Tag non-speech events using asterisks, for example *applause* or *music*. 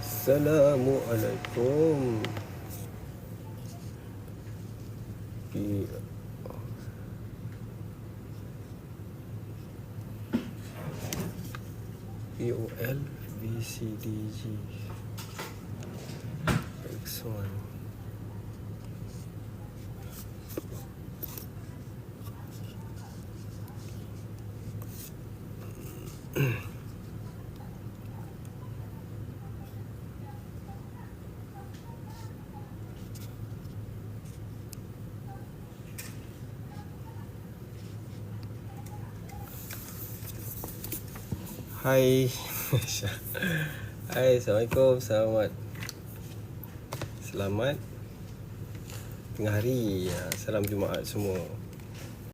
السلام عليكم. في بي أو ال بي سي دي جي إكس 1 *clears throat* Hai Hai Assalamualaikum. Selamat. Selamat Tengah hari. Ya, Salam Jumaat semua